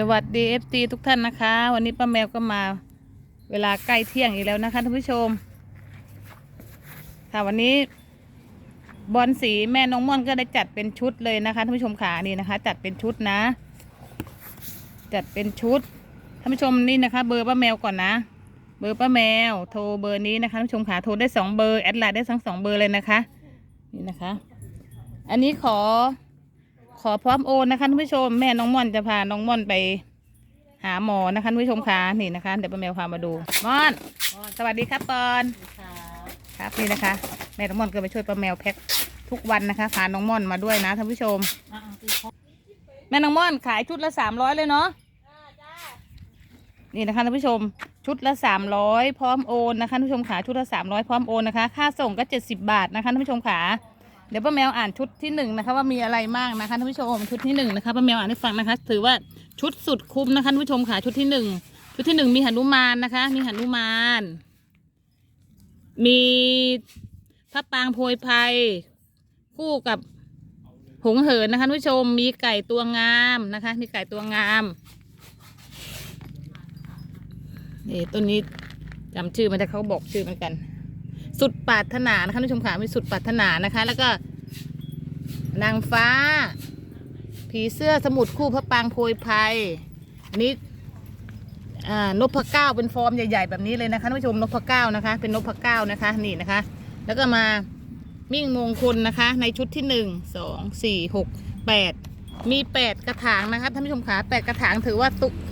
สวัสดีเอฟซีทุกท่านนะคะ วันนี้ป้าแมวก็มาเวลาใกล้เที่ยงอีกแล้วนะคะท่านผู้ชม ค่ะวันนี้ บอลสีแม่น้องม่อนก็ได้จัดเป็นชุดเลยนะคะท่านผู้ชมขานี่นะคะ จัดเป็นชุดนะ จัดเป็นชุดท่านผู้ชมนี่นะคะ เบอร์ป้าแมวก่อนนะ เบอร์ป้าแมว โทรเบอร์นี้นะคะท่านผู้ชมขาโทรได้สองเบอร์แอดไลน์ได้ทั้งสองเบอร์เลยนะคะ นี่นะคะ อันนี้ขอ ขอพร้อมโอนนะคะท่านผู้ชมแม่น้องม่อนจะพาน้องม่อนไป หาหมอนะคะท่านผู้ชมคะนี่นะคะ เดี๋ยวป้าแมวพามาดูม่อน สวัสดีครับปอนครับนี่นะคะ แม่น้องม่อนก็ไปช่วยป้าแมวแพ็คทุกวันนะคะพาน้องม่อนมาด้วยนะท่านผู้ชม แม่น้องม่อนขายชุดละสามร้อยเลยเนาะนี่นะคะท่านผู้ชมชุดละสามร้อยพร้อมโอนนะคะท่านผู้ชมขาชุดละสามร้อยพร้อมโอนนะคะ ค่าส่งก็เจ็ดสิบบาทนะคะท่านผู้ชมขา เดี๋ยวป้าแมวอ่านชุดที่หนึ่งนะคะ ว่ามีอะไรบ้างนะคะท่านผู้ชมชุดที่หนึ่งนะคะป้าแมวอ่านให้ฟังนะคะ ถือว่าชุดสุดคุ้มนะคะท่านผู้ชมขาชุดที่หนึ่งชุดที่หนึ่งมีหนุมานนะคะ มีหนุมาน มีพระปางโพยภัย คู่กับหงเหินนะคะท่านผู้ชมมีไก่ตัวงามนะคะ มีไก่ตัวงามนี่ต้นนี้จำชื่อมันแต่เขาบอกชื่อเหมือนกัน สุดปรารถนานะคะท่านผู้ชมขามีสุดปรารถนานะคะ แล้วก็นางฟ้า ผีเสื้อสมุดคู่พระปางโพยภัยอันนี้อ่านพเก้าเป็นฟอร์มใหญ่ ๆ แบบนี้เลยนะคะท่านผู้ชมนพเก้านะคะ เป็นนพเก้านะคะนี่นะคะ แล้วก็มามิ่งมงคลนะคะ ในชุดที่หนึ่งสองสี่หกแปดมีแปดกระถางนะคะท่านผู้ชมคะแปดกระถางถือว่า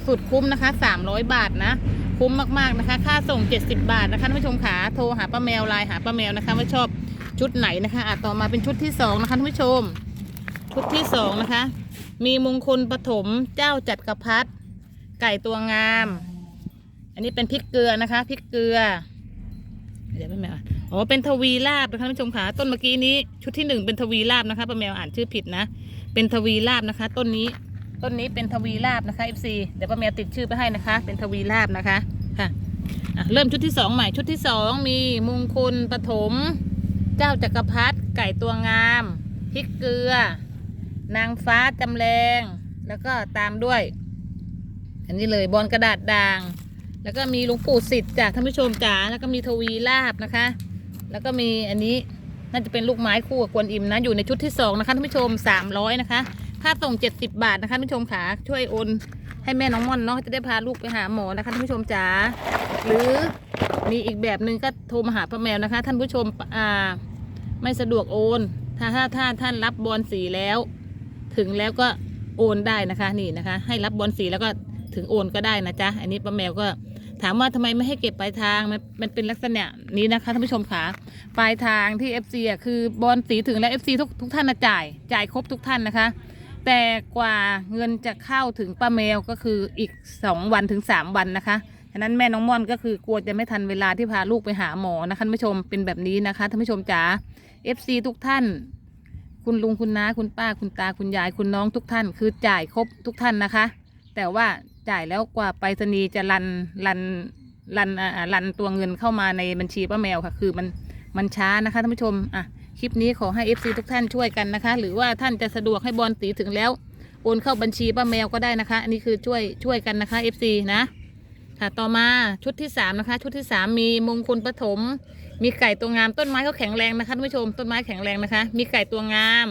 สุดคุ้มนะคะสามร้อยบาทนะ คุ้มมากๆนะคะ ค่าส่งเจ็ดสิบาทนะคะท่านผู้ชมขาโทรหาป้าแมวไลน์หาป้าแมวนะคะว่าชอบชุดไหนนะคะอะต่อมาเป็นชุดที่สองนะคะท่านผู้ชม ชุดที่สองนะคะ มีมงคลปฐมเจ้าจัดกระพัดไก่ตัวงาม อันนี้เป็นพริกเกลือนะคะพริกเกลือเดี๋ยวป้าแมวอ๋อเป็นทวีลาบนะคะท่านผู้ชมค่ะต้นเมื่อกี้นี้ชุดที่หนึ่งเป็นทวีลาบนะคะป้าแมวอ่านชื่อผิดนะ เป็นทวีลาบนะคะ ต้นนี้ ต้นนี้เป็นทวีลาบนะคะ FC เดี๋ยวป้าแมวติดชื่อไปให้นะคะ เป็นทวีลาบนะคะค่ะอะเริ่มชุดที่สองใหม่ชุดที่สองมีมงคลปฐมเจ้าจักรพรรดิไก่ตัวงามพริกเกลือ นางฟ้าจำแรงแล้วก็ตามด้วย อันนี้เลยบอลกระดาษด่าง แล้วก็มีหลวงปู่สิทธิ์จากท่านผู้ชมจ๋าแล้วก็มีทวีลาบนะคะ แล้วก็มีอันนี้น่าจะเป็นลูกไม้คู่กับกวนอิมนะอยู่ในชุดที่สองนะคะท่านผู้ชมสามร้อยนะคะ ค่าส่งเจ็ดสิบาทนะคะท่านผู้ชมขาช่วยโอนให้แม่น้องม่อนเนาะจะได้พาลูกไปหาหมอนะคะท่านผู้ชมจ๋าหรือมีอีกแบบหนึ่งก็โทรมาหาป้าแมวนะคะ ท่านผู้ชมอ่าไม่สะดวกโอน ถ้าถ้าถ้าท่านรับบอลสีแล้ว ถึงแล้วก็โอนได้นะคะนี่นะคะ ให้รับบอลสีแล้วก็ถึงโอนก็ได้นะจ๊ะอันนี้ป้าแมวก็ถามว่าทำไมไม่ให้เก็บปลายทางมันมันเป็นลักษณะนี้นะคะท่านผู้ชมค่ะปลายทางที่ FC อะคือบอลสีถึงแล้ว FC ทุกทุกท่านนะจ่ายจ่ายครบทุกท่านนะคะ แต่กว่าเงินจะเข้าถึงป้าแมวก็คืออีก2วันถึง3วันนะคะฉะนั้นแม่น้องม่อนก็คือกลัวจะไม่ทันเวลาที่พาลูกไปหาหมอนะคะท่านผู้ชมเป็นแบบนี้นะคะท่านผู้ชมจ๋า FC ทุกท่าน คุณลุงคุณน้าคุณป้าคุณตาคุณยายคุณน้องทุกท่าน คือจ่ายครบทุกท่านนะคะ แต่ว่าจ่ายแล้วกว่าไปรษณีย์จะรันรันรันอ่ารันตัวเงินเข้ามาในบัญชีป้าแมวค่ะ คือมันมันช้านะคะท่านผู้ชมอะ คลิปนี้ขอให้ FC ทุกท่านช่วยกันนะคะ หรือว่าท่านจะสะดวกให้บอลตีถึงแล้ว โอนเข้าบัญชีป้าแมวก็ได้นะคะ อันนี้คือช่วยช่วยกันนะคะ FC นะ ค่ะต่อมาชุดที่สามนะคะ ชุดที่สามมีมงคลปฐมมีไก่ตัวงามต้นไม้เขาแข็งแรงนะคะท่านผู้ชมต้นไม้แข็งแรงนะคะ มีไก่ตัวงาม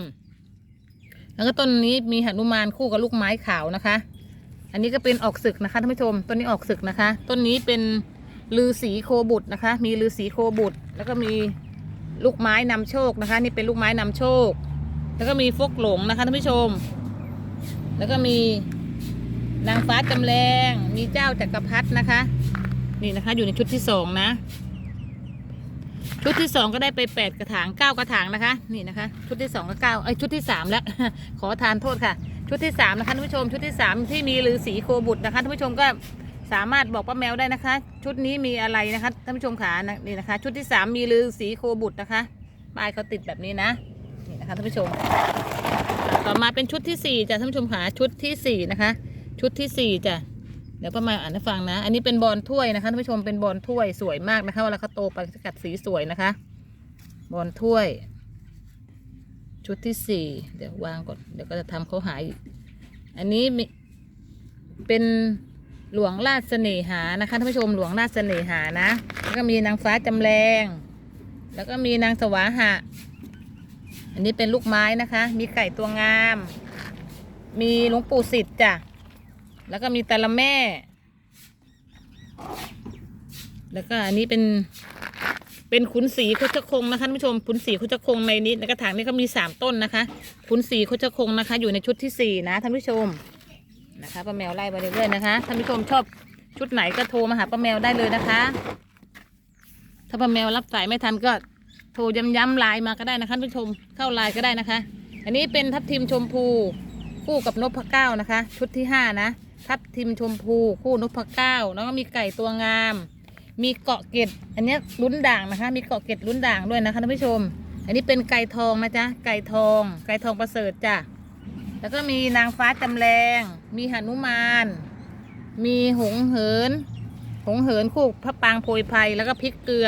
แล้วก็ต้นนี้มีหนุมานคู่กับลูกไม้ขาวนะคะ อันนี้ก็เป็นออกศึกนะคะท่านผู้ชม ต้นนี้ออกศึกนะคะ ต้นนี้เป็นลือสีโคบุตรนะคะ มีลือสีโคบุตรแล้วก็มี ลูกไม้นำโชคนะคะ นี่เป็นลูกไม้นำโชค แล้วก็มีฟกหลงนะคะท่านผู้ชม แล้วก็มีนางฟ้าจำแรงมีเจ้าจักรพรรดินะคะ นี่นะคะอยู่ในชุดที่สองนะ ชุดที่สองก็ได้ไปแปดกระถางเก้ากระถางนะคะ นี่นะคะ ชุดที่สองก็เก้าไอชุดที่สามแล้วขอทานโทษค่ะ ชุดที่สามนะคะท่านผู้ชม ชุดที่สามที่มีฤาษีโคบุตรนะคะท่านผู้ชมก็ สามารถบอกป้าแมวได้นะคะ ชุดนี้มีอะไรนะคะท่านผู้ชมขานะนี่นะคะ ชุดที่สามมีฤาษีโคบุตรนะคะป้ายเขาติดแบบนี้นะนี่นะคะท่านผู้ชม ต่อมาเป็นชุดที่สี่จ้ะท่านผู้ชมขาชุดที่สี่นะคะ ชุดที่สี่จ้ะเดี๋ยวป้าแมวอ่านให้ฟังนะ อันนี้เป็นบอลถ้วยนะคะท่านผู้ชมเป็นบอลถ้วยสวยมากนะคะเวลาเขาโตไปจะกัดสีสวยนะคะ บอลถ้วย ชุดที่สี่เดี๋ยววางก่อนเดี๋ยวก็จะทำเขาหาย อันนี้มีเป็น หลวงราชเสน่หานะคะท่านผู้ชมหลวงราชเสน่หานะ แล้วก็มีนางฟ้าจำแรง แล้วก็มีนางสวาหะ อันนี้เป็นลูกไม้นะคะ มีไก่ตัวงาม มีหลวงปู่สิทธิ์จ้ะ แล้วก็มีตะละแม่ แล้วก็อันนี้เป็นเป็นขุนศรีโคชคงนะคะท่านผู้ชมขุนศรีโคชคงในนี้ในกระถางนี้ก็มีสามต้นนะคะขุนศรีโคชคงนะคะ อยู่ในชุดที่สี่นะท่านผู้ชม นะคะป้าแมวไล่ไปเรื่อยๆนะคะท่านผู้ชมชอบชุดไหนก็โทรมาหาป้าแมวได้เลยนะคะ ถ้าป้าแมวรับสายไม่ทันก็โทรย้ำๆไลน์มาก็ได้นะคะท่านผู้ชมเข้าไลน์ก็ได้นะคะ อันนี้เป็นทับทิมชมพูคู่กับนพเก้านะคะ ชุดที่ห้านะทับทิมชมพูคู่นพเก้าแล้วก็มีไก่ตัวงาม มีเกาะเกร็ดอันนี้ลุ้นด่างนะคะ มีเกาะเกร็ดลุ้นด่างด้วยนะคะท่านผู้ชม อันนี้เป็นไก่ทองนะจ๊ะไก่ทอง ไก่ทองประเสริฐจ้ะ แล้วก็มีนางฟ้าจำแรง มีหนุมาน มีหงเหิน หงเหินคู่พระปางโพยภัยแล้วก็พริกเกลือ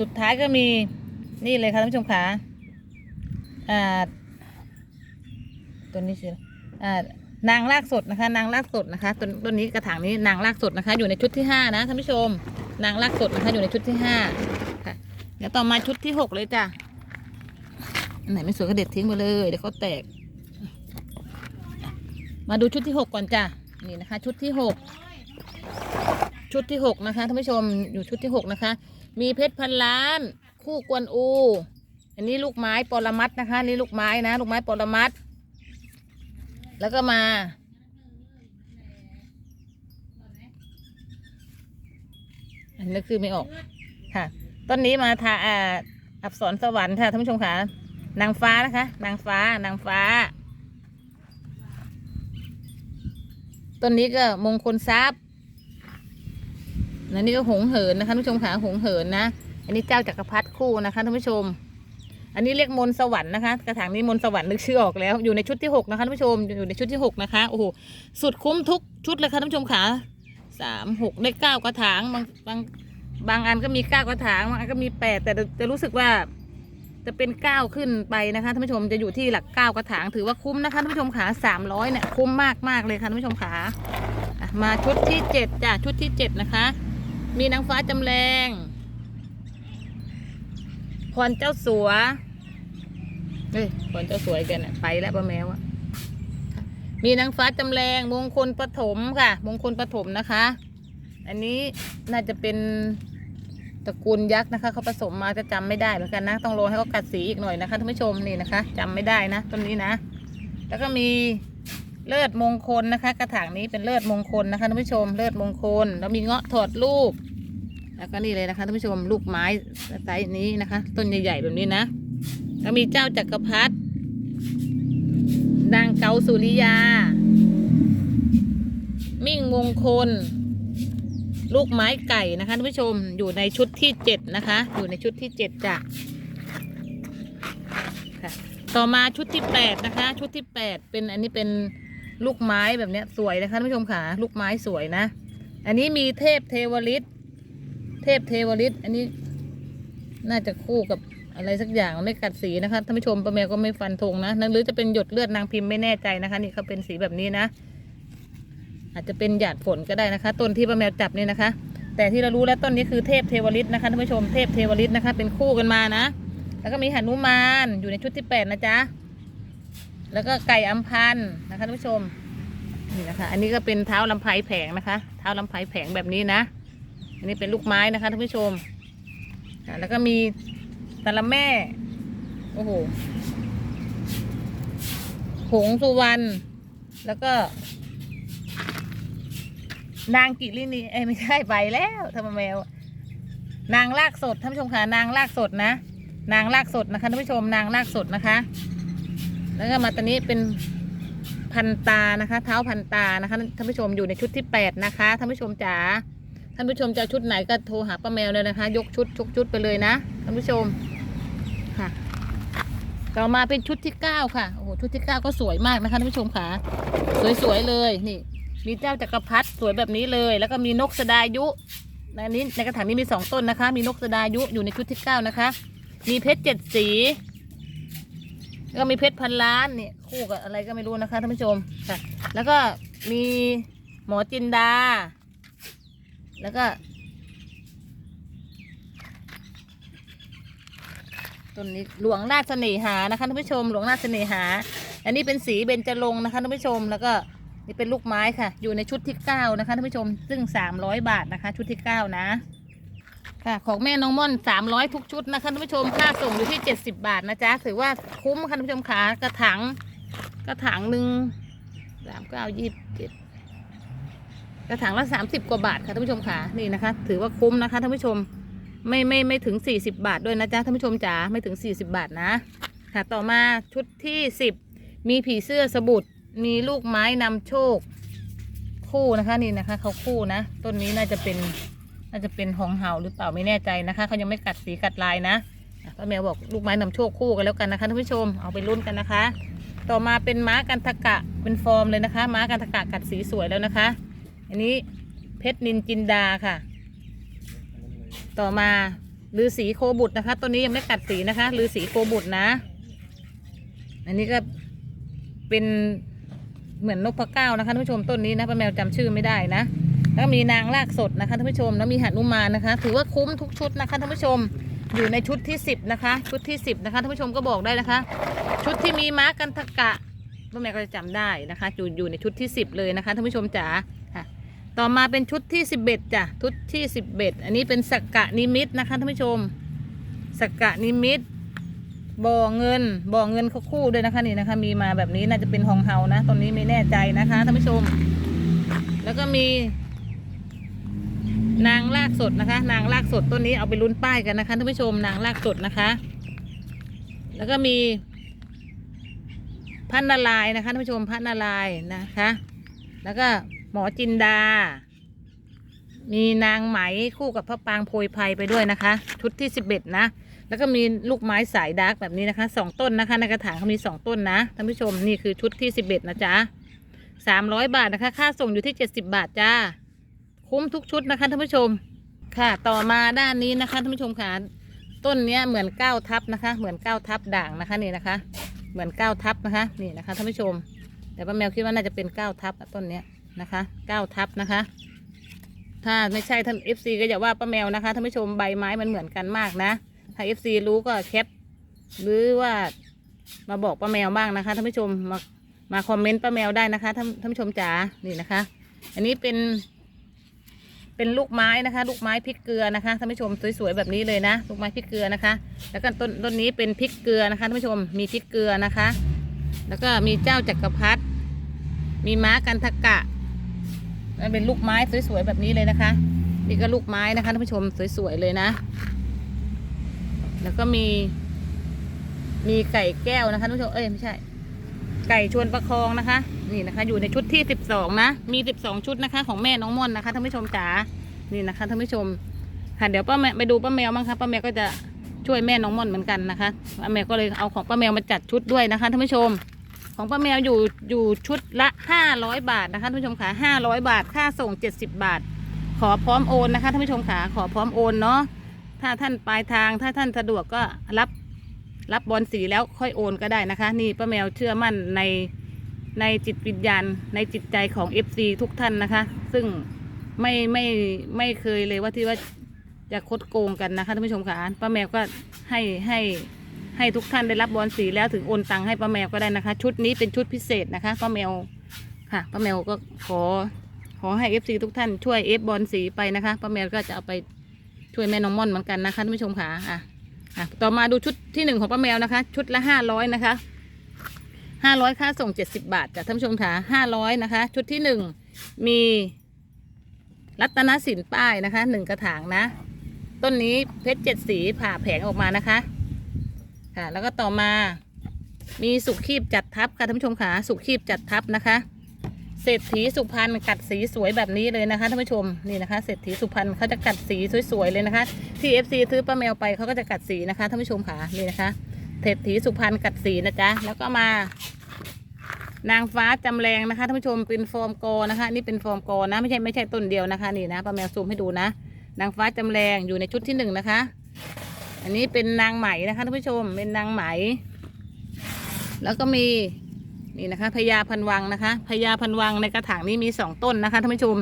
สุดท้ายก็มีนี่เลยค่ะท่านผู้ชมขาอ่าตัวนี้ชื่ออ่านางรากสดนะคะ นางรากสดนะคะต้นต้นนี้กระถางนี้นางรากสดนะคะ อยู่ในชุดที่ห้านะท่านผู้ชม นางรากสดนะคะอยู่ในชุดที่ห้าค่ะเดี๋ยวต่อมาชุดที่หกเลยจ้ะอันไหนไม่สวยก็เด็ดทิ้งไปเลยเดี๋ยวเขาแตก มาดูชุดที่หกก่อนจ้ะนี่นะคะ ชุดที่หกชุดที่หกนะคะท่านผู้ชมอยู่ชุดที่หกนะคะ มีเพชรพันล้าน คู่กวนอู อันนี้ลูกไม้ปรมัดนะคะนี่ลูกไม้นะ ลูกไม้ปรมัดแล้วก็มาอันนี้คือไม่ออกค่ะ ต้นนี้มาทาอ,อับสรสวรรค์ค่ะท่านผู้ชมค่ะ นางฟ้านะคะ นางฟ้า นางฟ้า ต้นนี้ก็มงคลทรัพย์อันนี้ก็หงเหินนะคะท่านผู้ชมค่ะหงเหินนะ อันนี้เจ้าจักรพรรดิคู่นะคะท่านผู้ชม อันนี้เรียกมนสวรรค์นะคะ กระถางนี้มนสวรรค์นึกชื่อออกแล้ว อยู่ในชุดที่หกนะคะท่านผู้ชม อยู่ในชุดที่หกนะคะ โอ้โห สุดคุ้มทุกชุดเลยค่ะท่านผู้ชมค่ะสามหกได้เก้ากระถางบางบางบางอันก็มีเก้ากระถางบางอันก็มีแปดแต่จะรู้สึกว่า จะเป็นเก้าขึ้นไปนะคะท่านผู้ชมจะอยู่ที่หลักเก้ากระถางถือว่าคุ้มนะคะท่านผู้ชมขาสามร้อยเนี่ยคุ้มมากมากเลยค่ะท่านผู้ชมขามาชุดที่เจ็ดจ้ะชุดที่เจ็ดนะคะ มีนางฟ้าจำแรงพรเจ้าสัวเฮ้ยพรเจ้าสวยกันน่ะไปแล้วป้าแมวอะมีนางฟ้าจำแรงมงคลปฐมค่ะ มงคลปฐมนะคะ อันนี้น่าจะเป็น ตระกูลยักษ์นะคะเขาผสมมาจะจำไม่ได้เหมือนกันนะ ต้องรอให้เขากัดสีอีกหน่อยนะคะท่านผู้ชมนี่นะคะจำไม่ได้นะต้นนี้นะ แล้วก็มีเลิศมงคลนะคะ กระถางนี้เป็นเลิศมงคลนะคะท่านผู้ชมเลิศมงคล แล้วมีเงาะถอดลูก แล้วก็นี่เลยนะคะท่านผู้ชมลูกไม้ไซส์นี้นะคะ ต้นใหญ่ๆแบบนี้นะ แล้วมีเจ้าจักรพรรดินางเกาสุริยา มิ่งมงคล ลูกไม้ไก่นะคะท่านผู้ชมอยู่ในชุดที่เจ็ดนะคะ อยู่ในชุดที่เจ็ดจ้ะค่ะต่อมาชุดที่แปดนะคะ ชุดที่แปดเป็นอันนี้เป็นลูกไม้แบบเนี้ยสวยนะคะท่านผู้ชมค่ะ ลูกไม้สวยนะ อันนี้มีเทพเทวฤทธิ์เทพเทวฤทธิ์อันนี้น่าจะคู่กับอะไรสักอย่างไม่กัดสีนะคะท่านผู้ชมประแมวก็ไม่ฟันธงนะนั่นหรือจะเป็นหยดเลือดนางพิมพ์ไม่แน่ใจนะคะ นี่เขาเป็นสีแบบนี้นะ อาจจะเป็นหยาดฝนก็ได้นะคะ ต้นที่ป้าแมวจับนี่นะคะ แต่ที่เรารู้แล้วต้นนี้คือเทพเทวฤทธิ์นะคะท่านผู้ชมเทพเทวฤทธิ์นะคะ เป็นคู่กันมานะ แล้วก็มีหนุมานอยู่ในชุดที่แปดนะจ๊ะแล้วก็ไก่อัมพันธ์นะคะท่านผู้ชมนี่นะคะ อันนี้ก็เป็นเท้าลำไพแผงนะคะ เท้าลำไพแผงแบบนี้นะ อันนี้เป็นลูกไม้นะคะท่านผู้ชมแล้วก็มีตะละแม่ โอ้โหหงสุวรรณแล้วก็ นางกิรินีเอ้ยไม่ใช่ไปแล้วทำไมแมวนางลากสดท่านผู้ชมค่ะนางลากสดนะ นางลากสดนะคะท่านผู้ชมนางลากสดนะคะ แล้วก็มาตอนนี้เป็นพันตานะคะ เท้าพันตานะคะท่านผู้ชมอยู่ในชุดที่แปดนะคะท่านผู้ชมจ๋าท่านผู้ชมจะชุดไหนก็โทรหาป้าแมวเลยนะคะ ยกชุดชุกชุดไปเลยนะท่านผู้ชมค่ะต่อมาเป็นชุดที่เก้าค่ะโอ้โหชุดที่เก้าก็สวยมากนะคะท่านผู้ชมค่ะ สวยๆเลยนี่ มีเจ้าจักรพรรดิสวยแบบนี้เลย แล้วก็มีนกสดายุในนี้ในกระถางนี้มีสองต้นนะคะ มีนกสดายุอยู่ในชุดที่เก้านะคะ มีเพชรเจ็ดสีแล้วก็มีเพชรพันล้านเนี่ยคู่กับอะไรก็ไม่รู้นะคะท่านผู้ชมค่ะ แล้วก็มีหมอจินดา แล้วก็ต้นนี้หลวงราชเสน่หานะคะท่านผู้ชมหลวงราชเสน่หา อันนี้เป็นสีเบญจรงค์นะคะท่านผู้ชมแล้วก็ นี่เป็นลูกไม้ค่ะ อยู่ในชุดที่เก้านะคะท่านผู้ชม ซึ่งสามร้อยบาทนะคะ ชุดที่เก้านะ ค่ะ ของแม่น้องม่อนสามร้อยทุกชุดนะคะท่านผู้ชม ค่าส่งอยู่ที่เจ็ดสิบบาทนะจ๊ะ ถือว่าคุ้มค่ะท่านผู้ชมขากระถางกระถางหนึ่งสามเก้ายี่สิบเจ็ดกระถางละสามสิบกว่าบาทค่ะท่านผู้ชมค่ะนี่นะคะ ถือว่าคุ้มนะคะท่านผู้ชมไม่ไม่ไม่ถึงสี่สิบาทด้วยนะจ๊ะท่านผู้ชมจ๋าไม่ถึงสี่สิบาทนะ ค่ะ ต่อมาชุดที่สิบมีผีเสื้อสบุด มีลูกไม้นำโชค คู่นะคะนี่นะคะเขาคู่นะต้นนี้น่าจะเป็นน่าจะเป็นหองเห่าหรือเปล่าไม่แน่ใจนะคะเขายังไม่กัดสีกัดลายนะป้าแมวบอกลูกไม้นำโชคคู่กันแล้วกันนะคะท่านผู้ชมเอาไปลุ้นกันนะคะ ต่อมาเป็นม้ากันทกะเป็นฟอร์มเลยนะคะ ม้ากันทกะกัดสีสวยแล้วนะคะ อันนี้เพชรนินจินดาค่ะ ต่อมาลือสีโคบุตรนะคะต้นนี้ยังไม่กัดสีนะคะลือสีโคบุตรนะ อันนี้ก็เป็น เหมือนนกพะเก้านะคะท่านผู้ชมต้นนี้นะป้าแมวจำชื่อไม่ได้นะแล้วมีนางลากสดนะคะท่านผู้ชมแล้วมีหันุมานนะคะ ถือว่าคุ้มทุกชุดนะคะท่านผู้ชมอยู่ในชุดที่สิบนะคะ ชุดที่สิบนะคะท่านผู้ชมก็บอกได้นะคะ ชุดที่มีม้ากันทกะป้าแมวก็จะจำได้นะคะอยู่อยู่ในชุดที่สิบเลยนะคะท่านผู้ชมจ๋าค่ะต่อมาเป็นชุดที่สิบเอ็ดจ้ะชุดที่สิบเอ็ดอันนี้เป็นสักกะนิมิตนะคะท่านผู้ชมสักกะนิมิต บ่อเงินบ่อเงินเขาคู่ด้วยนะคะนี่นะคะ มีมาแบบนี้น่าจะเป็นหองเฮานะตอนนี้ไม่แน่ใจนะคะท่านผู้ชม แล้วก็มี นางลากสดนะคะ นางลากสดต้นนี้เอาไปลุ้นป้ายกันนะคะท่านผู้ชมนางลากสดนะคะ แล้วก็มีพันนาลายนะคะท่านผู้ชมพันนาลายนะคะ แล้วก็หมอจินดา มีนางไหมคู่กับพระปางโพยภัยไปด้วยนะคะ ชุดที่สิบเอ็ดนะ แล้วก็มีลูกไม้สายดาร์กแบบนี้นะคะสองต้นนะคะ ในกระถางเขามีสองต้นนะท่านผู้ชมนี่คือชุดที่สิบเอ็ดนะจ๊ะสามร้อยบาทนะคะ ค่าส่งอยู่ที่เจ็ดสิบาทจ้า คุ้มทุกชุดนะคะท่านผู้ชมค่ะ ต่อมาด้านนี้นะคะท่านผู้ชมค่ะต้นเนี้ยเหมือนเก้าทับนะคะ เหมือนเก้าทับด่างนะคะนี่นะคะ เหมือนเก้าทับนะคะ นี่นะคะท่านผู้ชม แต่ป้าแมวคิดว่าน่าจะเป็นเก้าทับต้นเนี้ยนะคะเก้าทับนะคะ ถ้าไม่ใช่ท่านเอฟซีก็อย่าว่าป้าแมวนะคะท่านผู้ชมใบไม้มันเหมือนกันมากนะ ถ้าเอฟซีรู้ก็แคป หรือว่ามาบอกป้าแมวบ้างนะคะท่านผู้ชมมามาคอมเมนต์ป้าแมวได้นะคะท่านท่านผู้ชมจ๋านี่นะคะ อันนี้เป็น เป็นลูกไม้นะคะ ลูกไม้พริกเกลือนะคะท่านผู้ชมสวยๆแบบนี้เลยนะ ลูกไม้พริกเกลือนะคะ แล้วก็ต้นต้นนี้เป็นพริกเกลือนะคะท่านผู้ชมมีพริกเกลือนะคะ แล้วก็มีเจ้าจักรพรรดิมีม้ากันทกะมันเป็นลูกไม้สวยๆแบบนี้เลยนะคะ นี่ก็ลูกไม้นะคะท่านผู้ชมสวยๆเลยนะ แล้วก็มี มีไก่แก้วนะคะท่านผู้ชมเอ้ยไม่ใช่ ไก่ชวนประคองนะคะ นี่นะคะ อยู่ในชุดที่สิบสองนะมีสิบสองชุดนะคะ ของแม่น้องม่อนนะคะท่านผู้ชมจ๋านี่นะคะท่านผู้ชมค่ะเดี๋ยวป้าแมวไปดูป้าแมวบ้างคะป้าแมวก็จะช่วยแม่น้องม่อนเหมือนกันนะคะป้าแมวก็เลยเอาของป้าแมวมาจัดชุดด้วยนะคะท่านผู้ชม ของป้าแมวอยู่อยู่ชุดละห้าร้อยบาทนะคะท่านผู้ชมค่ะห้าร้อยบาท ค่าส่งเจ็ดสิบบาท ขอพร้อมโอนนะคะท่านผู้ชมค่ะขอพร้อมโอนเนาะ ถ้าท่านปลายทางถ้าท่านสะดวกก็รับรับบอลสีแล้วค่อยโอนก็ได้นะคะ นี่ป้าแมวเชื่อมั่นในในจิตวิญญาณ ในจิตใจของ FC ทุกท่านนะคะ ซึ่งไม่ไม่ไม่เคยเลยว่าที่ว่าจะคดโกงกันนะคะท่านผู้ชมค่ะป้าแมวก็ให้ให้ให้ทุกท่านได้รับบอลสีแล้วถึงโอนตังค์ให้ป้าแมวก็ได้นะคะ ชุดนี้เป็นชุดพิเศษนะคะป้าแมวค่ะป้าแมวก็ขอขอให้ FC ทุกท่านช่วยเอฟบอลสีไปนะคะป้าแมวก็จะเอาไป ช่วยแม่น้องม่อนเหมือนกันนะคะท่านผู้ชมค่ะอะอะต่อมาดูชุดที่หนึ่งของป้าแมวนะคะ ชุดละห้าร้อยนะคะห้าร้อยค่าส่งเจ็ดสิบาทจากท่านผู้ชมค่ะห้าร้อยนะคะ ชุดที่หนึ่งมีรัตนสินป้ายนะคะหนึ่งกระถางนะ ต้นนี้เพชรเจ็ดสีผ่าแผงออกมานะคะค่ะแล้วก็ต่อมามีสุขีบจัดทับค่ะท่านผู้ชมค่ะสุขีบจัดทับนะคะ เศรษฐีสุพรรณกัดสีสวยแบบนี้เลยนะคะท่านผู้ชมนี่นะคะเศรษฐีสุพรรณเขาจะกัดสีสวยๆเลยนะคะ ที่ FC ซื้อป้าแมวไปเขาก็จะกัดสีนะคะท่านผู้ชมค่ะนี่นะคะเศรษฐีสุพรรณกัดสีนะจ๊ะแล้วก็มานางฟ้าจำแรงนะคะท่านผู้ชมเป็นฟอร์มกอนะคะ นี่เป็นฟอร์มกอนะไม่ใช่ไม่ใช่ต้นเดียวนะคะนี่นะป้าแมวซูมให้ดูนะ นางฟ้าจำแรงอยู่ในชุดที่หนึ่งนะคะ อันนี้เป็นนางไหมนะคะท่านผู้ชมเป็นนางไหม แล้วก็มี นี่นะคะพญาพันวังนะคะพญาพันวังในกระถางนี้มีสองต้นนะคะท่านผู้ชม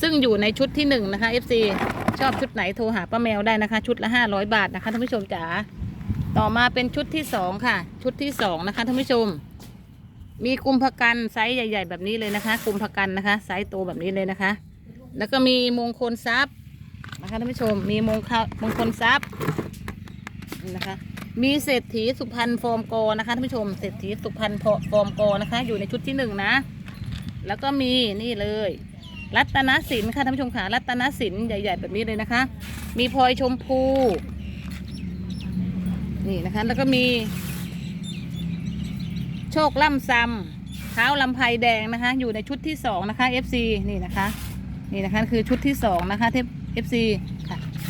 ซึ่งอยู่ในชุดที่หนึ่งนะคะ FC ชอบชุดไหนโทรหาป้าแมวได้นะคะ ชุดละห้าร้อยบาทนะคะท่านผู้ชมจ๋าต่อมาเป็นชุดที่สองค่ะ ชุดที่สองนะคะท่านผู้ชม มีกุมภกันไซส์ใหญ่ ๆ แบบนี้เลยนะคะ กุมภกันนะคะไซส์โตแบบนี้เลยนะคะ แล้วก็มีมงคลทรัพย์นะคะท่านผู้ชมมีมงคลมงคลทรัพย์นะคะ มีเศรษฐีสุพรรณฟอร์มโกนะคะท่านผู้ชมเศรษฐีสุพรรณฟอร์มโกนะคะ อยู่ในชุดที่หนึ่งนะ แล้วก็มีนี่เลย รัตนสินค่ะท่านผู้ชมค่ะรัตนสินใหญ่ ๆ แบบนี้เลยนะคะ มีพลอยชมพูนี่นะคะ แล้วก็มี โชคล่ำซำเท้าลำไพแดงนะคะ อยู่ในชุดที่สองนะคะ FC นี่นะคะ นี่นะคะคือชุดที่สองนะคะเทป FC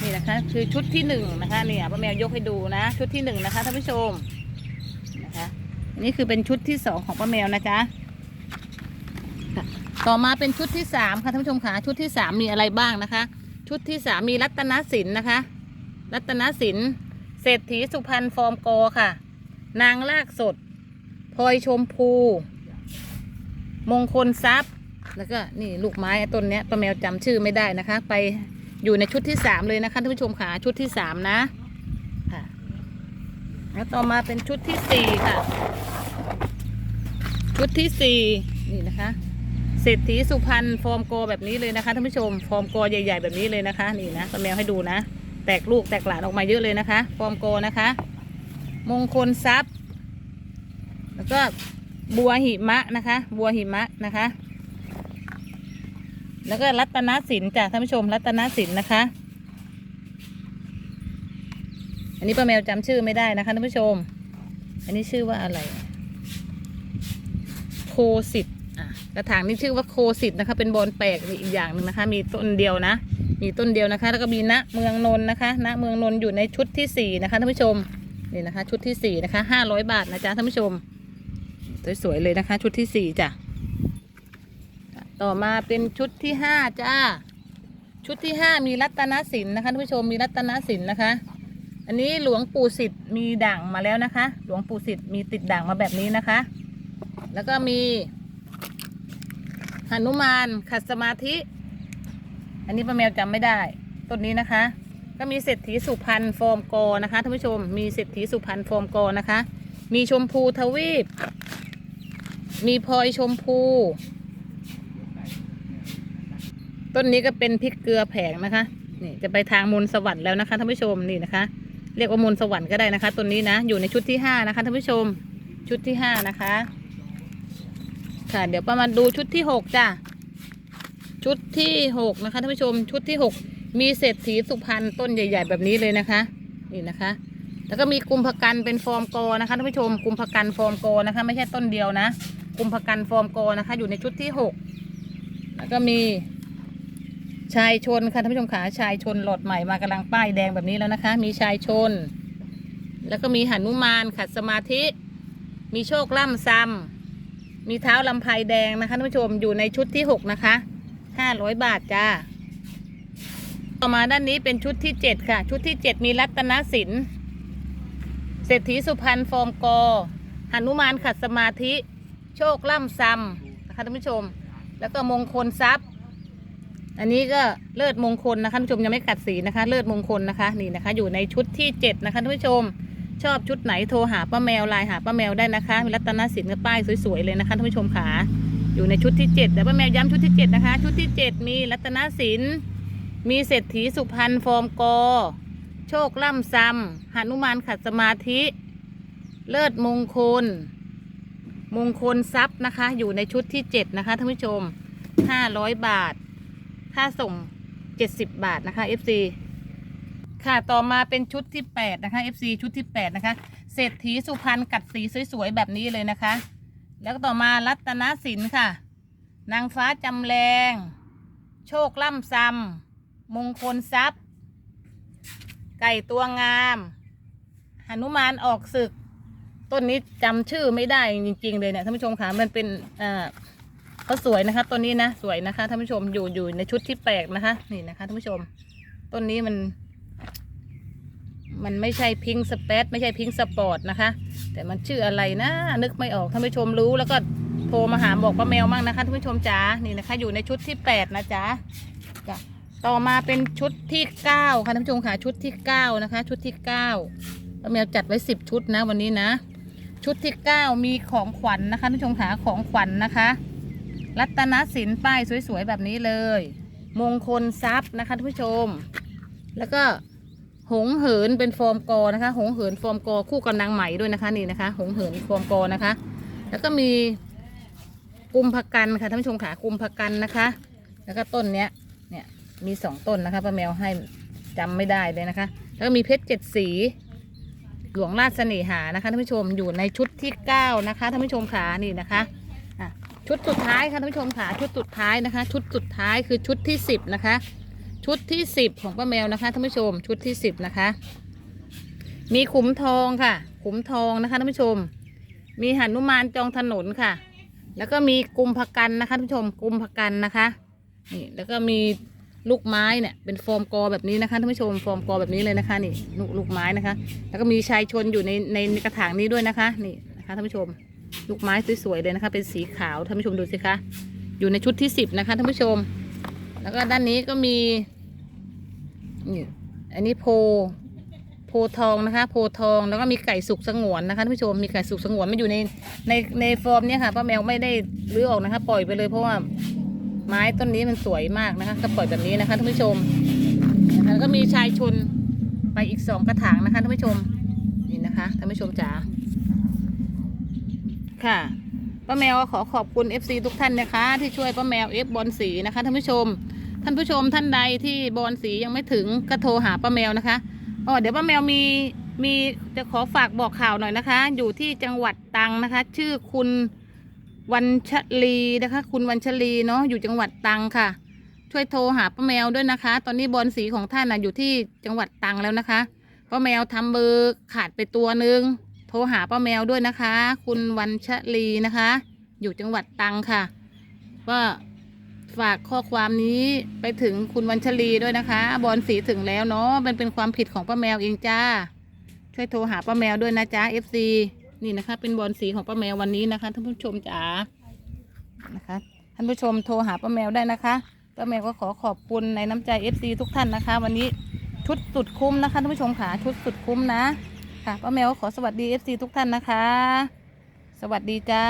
นี่นะคะคือชุดที่หนึ่งนะคะเนี่ยป้าแมวยกให้ดูนะ ชุดที่หนึ่งนะคะท่านผู้ชมนะคะอันนี้คือเป็นชุดที่สองของป้าแมวนะจ๊ะค่ะต่อมาเป็นชุดที่สามค่ะท่านผู้ชมค่ะชุดที่สามมีอะไรบ้างนะคะ ชุดที่สามมีรัตนสินนะคะ รัตนสินเศรษฐีสุพรรณฟอร์มโกค่ะ นางลากสดพลอยชมพู มงคลทรัพย์ แล้วก็นี่ลูกไม้ต้นเนี้ยป้าแมวจำชื่อไม่ได้นะคะ ไป อยู่ในชุดที่สามเลยนะคะท่านผู้ชมค่ะชุดที่สามนะค่ะแล้วต่อมาเป็นชุดที่สี่ค่ะ ชุดที่สี่นี่นะคะเศรษฐีสุพรรณฟอร์มโกแบบนี้เลยนะคะท่านผู้ชมฟอร์มโกใหญ่ ๆ แบบนี้เลยนะคะ นี่นะป้าแมวให้ดูนะ แตกลูกแตกหลานออกมาเยอะเลยนะคะ ฟอร์มโกนะคะ มงคลทรัพย์ แล้วก็บัวหิมะนะคะ บัวหิมะนะคะ แล้วก็รัตนสินจ้ะท่านผู้ชมรัตนสินนะคะ อันนี้ป้าแมวจำชื่อไม่ได้นะคะท่านผู้ชม อันนี้ชื่อว่าอะไร โคสิตอะกระถางนี้ชื่อว่าโคสิตนะคะ เป็นบอลแปลกอีกอย่างหนึ่งนะคะ มีต้นเดียวนะ มีต้นเดียวนะคะ แล้วก็มีณเมืองนนนะคะณเมืองนนอยู่ในชุดที่สี่นะคะท่านผู้ชมนี่นะคะ ชุดที่สี่นะคะห้าร้อยบาทนะจ๊ะท่านผู้ชมสวยๆเลยนะคะ ชุดที่สี่จ้ะ ต่อมาเป็นชุดที่ห้าจ้า ชุดที่ห้ามีรัตนสินนะคะท่านผู้ชมมีรัตนสินนะคะ อันนี้หลวงปู่สิทธิ์มีด่างมาแล้วนะคะ หลวงปู่สิทธิ์มีติดด่างมาแบบนี้นะคะ แล้วก็มีหนุมานขัดสมาธิ อันนี้ป้าแมวจำไม่ได้ต้นนี้นะคะ ก็มีเศรษฐีสุพรรณฟอร์มโกนะคะท่านผู้ชมมีเศรษฐีสุพรรณฟอร์มโกนะคะ มีชมพูทวีป มีพลอยชมพู ต้นนี้ก็เป็นพริกเกลือแผงนะคะนี่จะไปทางมนต์สวรรค์แล้วนะคะท่านผู้ชมนี่นะคะ เรียกว่ามนต์สวรรค์ก็ได้นะคะต้นนี้นะ อยู่ในชุดที่ห้านะคะท่านผู้ชมชุดที่ห้านะคะ ค่ะเดี๋ยวประมาณดูชุดที่หกจ้ะชุดที่หกนะคะท่านผู้ชมชุดที่หกมีเศรษฐีสุพรรณต้นใหญ่ ๆ แบบนี้เลยนะคะ นี่นะคะ แล้วก็มีกุมภกันเป็นฟอร์มโกนะคะท่านผู้ชมกุมภกันฟอร์มโกนะคะ ไม่ใช่ต้นเดียวนะกุมภกันฟอร์มโกนะคะ อยู่ในชุดที่หกแล้วก็มี ชายชนค่ะท่านผู้ชมขาชายชนหลอดใหม่มากำลังป้ายแดงแบบนี้แล้วนะคะ มีชายชน แล้วก็มีหนุมานขัดสมาธิ มีโชคล่ำซ้ำมีเท้าลำไพแดงนะคะท่านผู้ชมอยู่ในชุดที่หกนะคะห้าร้อยบาทจ้าต่อมาด้านนี้เป็นชุดที่เจ็ดค่ะ ชุดที่เจ็ดมีรัตนสินเศรษฐีสุพรรณฟอร์มกอหนุมานขัดสมาธิ โชคล่ำซ้ำนะคะท่านผู้ชม แล้วก็มงคลทรัพย์ อันนี้ก็เลิศมงคลนะคะท่านผู้ชมยังไม่กัดสีนะคะ เลิศมงคลนะคะนี่นะคะ อยู่ในชุดที่เจ็ดนะคะท่านผู้ชม ชอบชุดไหนโทรหาป้าแมวไลน์หาป้าแมวได้นะคะมีรัตนสินกับป้ายสวยๆเลยนะคะท่านผู้ชมขาอยู่ในชุดที่เจ็ดแต่ป้าแมวย้ำชุดที่เจ็ดนะคะ ชุดที่เจ็ดมีรัตนสินมีเศรษฐีสุพรรณฟอร์มกอ โชคล่ำซำหนุมานขัดสมาธิ เลิศมงคล มงคลทรัพย์นะคะ อยู่ในชุดที่เจ็ดนะคะท่านผู้ชมห้าร้อยบาท ค่าส่งเจ็ดสิบบาทนะคะ FC ค่ะต่อมาเป็นชุดที่แปดนะคะ FC ชุดที่แปดนะคะ เศรษฐีสุพรรณกัดสีสวยๆ แบบนี้เลยนะคะ แล้วก็ต่อมารัตนสินค่ะ นางฟ้าจำแรง โชคล่ำซำมงคลทรัพย์ ไก่ตัวงามหนุมานออกศึก ต้นนี้จำชื่อไม่ได้จริง ๆ เลยเนี่ยท่านผู้ชมค่ะมันเป็นอ่อ เขาสวยนะคะต้นนี้นะสวยนะคะท่านผู้ชมอยู่อยู่ในชุดที่แปลกนะคะนี่นะคะท่านผู้ชม ต้นนี้มัน มันไม่ใช่พิงสเปซไม่ใช่พิงสปอร์ตนะคะ แต่มันชื่ออะไรนะนึกไม่ออกท่านผู้ชมรู้แล้วก็โทรมาหาบอกป้าแมวมั่งนะคะท่านผู้ชมจ๋านี่นะคะ อยู่ในชุดที่แปดนะจ๊ะจ้ะต่อมาเป็นชุดที่เก้าค่ะท่านผู้ชมค่ะชุดที่เก้านะคะ ชุดที่เก้าป้าแมวจัดไว้สิบชุดนะวันนี้นะ ชุดที่เก้ามีของขวัญนะคะท่านผู้ชมค่ะของขวัญนะคะ รัตนสินป้ายสวยๆแบบนี้เลย มงคลทรัพย์นะคะท่านผู้ชม แล้วก็หงเหินเป็นฟอร์มกอนะคะ หงเหินฟอร์มกอคู่กับนางไหมด้วยนะคะนี่นะคะ หงเหินฟอร์มกอนะคะ แล้วก็มีกุมภกันค่ะท่านผู้ชมค่ะกุมภกันนะคะ แล้วก็ต้นเนี้ยเนี่ยมีสองต้นนะคะป้าแมวให้จำไม่ได้เลยนะคะ แล้วก็มีเพชรเจ็ดสี หลวงราชเสน่หานะคะท่านผู้ชมอยู่ในชุดที่เก้านะคะท่านผู้ชมขานี่นะคะ ชุดสุดท้ายค่ะท่านผู้ชมขาชุดสุดท้ายนะคะ ชุดสุดท้ายคือชุดที่สิบนะคะ ชุดที่สิบของป้าแมวนะคะท่านผู้ชม ชุดที่สิบนะคะ มีขุมทองค่ะ ขุมทองนะคะท่านผู้ชม มีหนุมานจองถนนค่ะ แล้วก็มีกุมภกันนะคะท่านผู้ชม กุมภกันนะคะนี่แล้วก็มีลูกไม้เนี่ยเป็นฟอร์มกอแบบนี้นะคะท่านผู้ชมฟอร์มกอแบบนี้เลยนะคะ นี่ลูกลูกไม้นะคะ แล้วก็มีชายชนอยู่ในในกระถางนี้ด้วยนะคะ นี่นะคะท่านผู้ชม ลูกไม้สวยๆเลยนะคะ เป็นสีขาวท่านผู้ชมดูสิคะอยู่ในชุดที่สิบนะคะท่านผู้ชม แล้วก็ด้านนี้ก็มีนี่อันนี้โพโพทองนะคะ โพทองแล้วก็มีไก่สุกสงวนนะคะท่านผู้ชมมีไก่สุกสงวนมันอยู่ในในในฟอร์มเนี้ยค่ะป้าแมวไม่ได้รื้อออกนะคะ ปล่อยไปเลยเพราะว่าไม้ต้นนี้มันสวยมากนะคะ ก็ปล่อยแบบนี้นะคะท่านผู้ชมแล้วก็มีชายชนไปอีกสองกระถางนะคะท่านผู้ชมนี่นะคะท่านผู้ชมจ๋า ค่ะป้าแมวขอขอบคุณ FC ทุกท่านนะคะ ที่ช่วยป้าแมวเอฟบอลสีนะคะท่านผู้ชม ท่านผู้ชมท่านใดที่บอลสียังไม่ถึงก็โทรหาป้าแมวนะคะอ๋อเดี๋ยวป้าแมวมีมีจะขอฝากบอกข่าวหน่อยนะคะ อยู่ที่จังหวัดตรังนะคะ ชื่อคุณวันชลีนะคะ คุณวันชลีเนาะอยู่จังหวัดตรังค่ะ ช่วยโทรหาป้าแมวด้วยนะคะ ตอนนี้บอลสีของท่านนะอยู่ที่จังหวัดตรังแล้วนะคะป้าแมวทำเบอร์ขาดไปตัวนึง ทรหาป้าแมวด้วยนะคะ คุณวันชลีนะคะ อยู่จังหวัดตรังค่ะก็ฝากข้อความนี้ไปถึงคุณวันชลีด้วยนะคะ บอลสีถึงแล้วเนาะมันเป็นความผิดของป้าแมวเองจ้า ช่วยโทรหาป้าแมวด้วยนะจ๊ะ FC นี่นะคะ เป็นบอลสีของป้าแมววันนี้นะคะท่านผู้ชมจ๋านะคะท่านผู้ชมโทรหาป้าแมวได้นะคะป้าแมวก็ขอขอบคุณในน้ำใจ FC ทุกท่านนะคะ วันนี้ชุดสุดคุ้มนะคะท่านผู้ชมค่ะชุดสุดคุ้มนะ ค่ะป้าแมวก็ขอสวัสดี FC ทุกท่านนะคะ สวัสดีจ้า